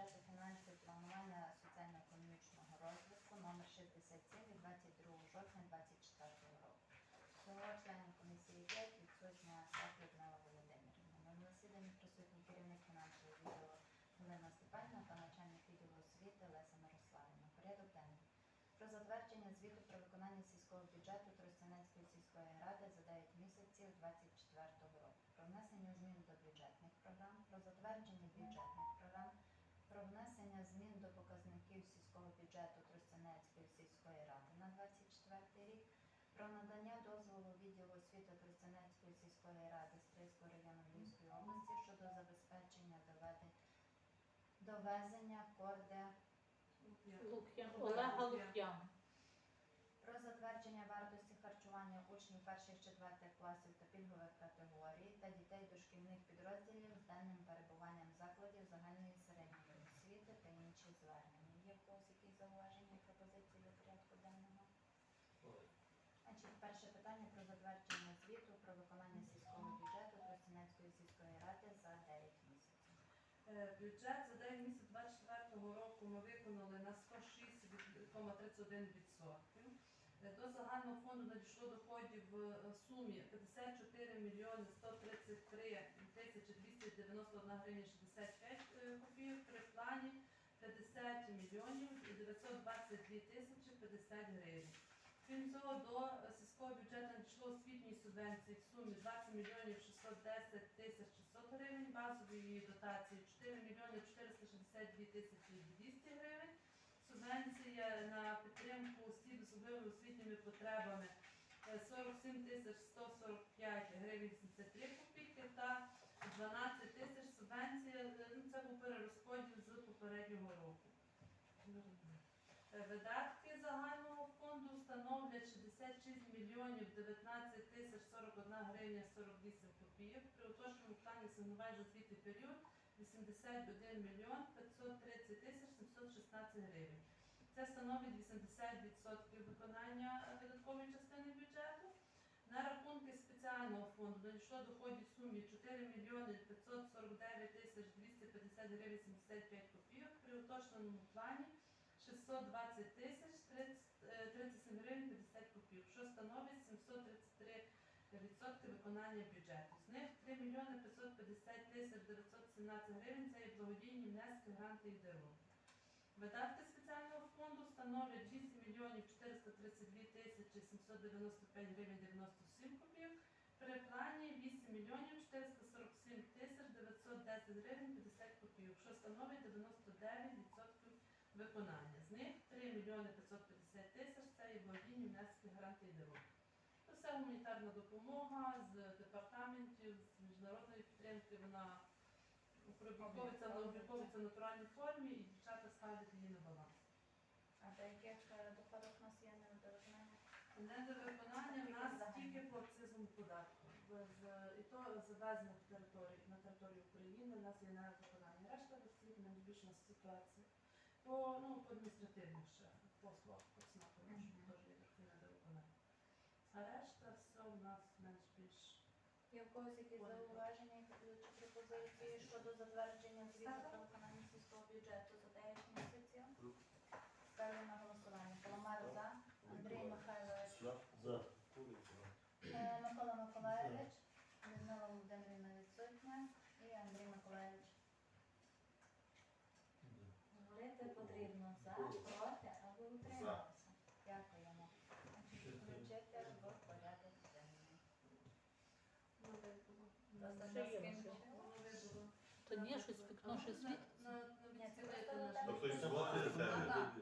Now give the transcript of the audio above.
бюджету фінансів планування соціально-економічного розвитку номер 67 від 22 жовтня 2024 року. Всього членів комісії 5, відсутня так Людмила Володимирівна. На засіданні присутній керівник фінансового відділу Галина Степанівна та начальник відділу освіти Леся Мирославівна. Порядок денний. Про затвердження звіту про виконання сільського бюджету Тростянецької сільської ради за 9 місяців 2024 року. Про внесення змін до бюджетних програм, про затвердження бюджетних програм, про внесення змін до показників сільського бюджету Тростянецької сільської ради на 2024 рік, про надання дозволу відділу освіти Тростянецької сільської ради Стрийського району Львівської області щодо забезпечення доведення довезення корде Лук'ян, Олега Лук'ян. Харчування учнів перших-четвертих класів та пільгових категорій та дітей дошкільних підрозділів з денним перебуванням закладів загальної середньої освіти та інші звернення. Є в когось якісь зауваження і пропозиції до порядку денного? Значить, перше питання про затвердження звіту про виконання сільського бюджету Тростянецької сільської ради за 9 місяців. Е, Бюджет за 9 місяців 24 року ми виконали на 106,31%. До загального фонду надійшло доходів в е, сумі 54 мільйони 133 тисячі 291 гривня 65 е, копійок. При плані 50 мільйонів 922 тисячі 50 гривень. Крім цього, до сільського бюджету надійшло освітньої субвенції в сумі 20 мільйонів 610 тисяч 600 гривень, базової дотації 4 мільйони 462 тисячі 200 гривень, субвенція на підтримку осіб з особливими освітніми потребами е, 47 тисяч 145 гривень 83 копійки та 12 тисяч субвенція, е, ну, це був перерозподіл з попереднього року. Е, Видатки загального фонду становлять 66 мільйонів 19 тисяч 41 гривня 48 копійок. При уточному плані сигнувань за звітний період 81 мільйон 530 тисяч 716 гривень. Це становить 80% виконання видаткової частини бюджету. На рахунки спеціального фонду надійшло доходів в сумі 4 мільйони 549 тисяч 250 гривень 75 копійок. При уточненому плані 620 тисяч 30, е, 37 гривень 50 копійок, що становить 733 відсотки виконання бюджету. З них 3 мільйони 550 тисяч 917 гривень це є благодійні внески, гранти і дарунки. Видатки спеціального фонду становлять 8 мільйонів 432 тисячі 795 гривень 97 копійок. При плані 8 мільйонів 447 тисяч 910 гривень 50 копійок, що становить 99% виконання. З них 3 мільйони 550 тисяч це є благодійні внески і дарунки. Це гуманітарна допомога з департаментів, з міжнародної підтримки. Вона обліковується, вона обліковується в натуральній формі і дівчата ставлять її на баланс. А до яких е, доходах у нас є недовиконання? Недовиконання в нас тільки по акцизному податку. І то завезених територій на територію України в нас є недовиконання. Решта висить найбільша ситуація. По, ну, по адміністративних ще послугах по ЦНАПу, тому що теж є такі недовиконання. А решта все в нас менш-більш Є в когось якісь зауваження і чи пропозиції щодо затвердження звіту про виконання сільського бюджету за 9 місяців? Ставлю на голосування. Паламар за, Андрій Михайлович, За. е, Микола Миколаївич, Людмила Володимирівна відсутня і Андрій Миколаївич. Говорити потрібно за, проти або утриматися. Дякуємо. Включити в порядок денний. Скинуть. То ні, щось вікно, щось світ. На, на, Ні,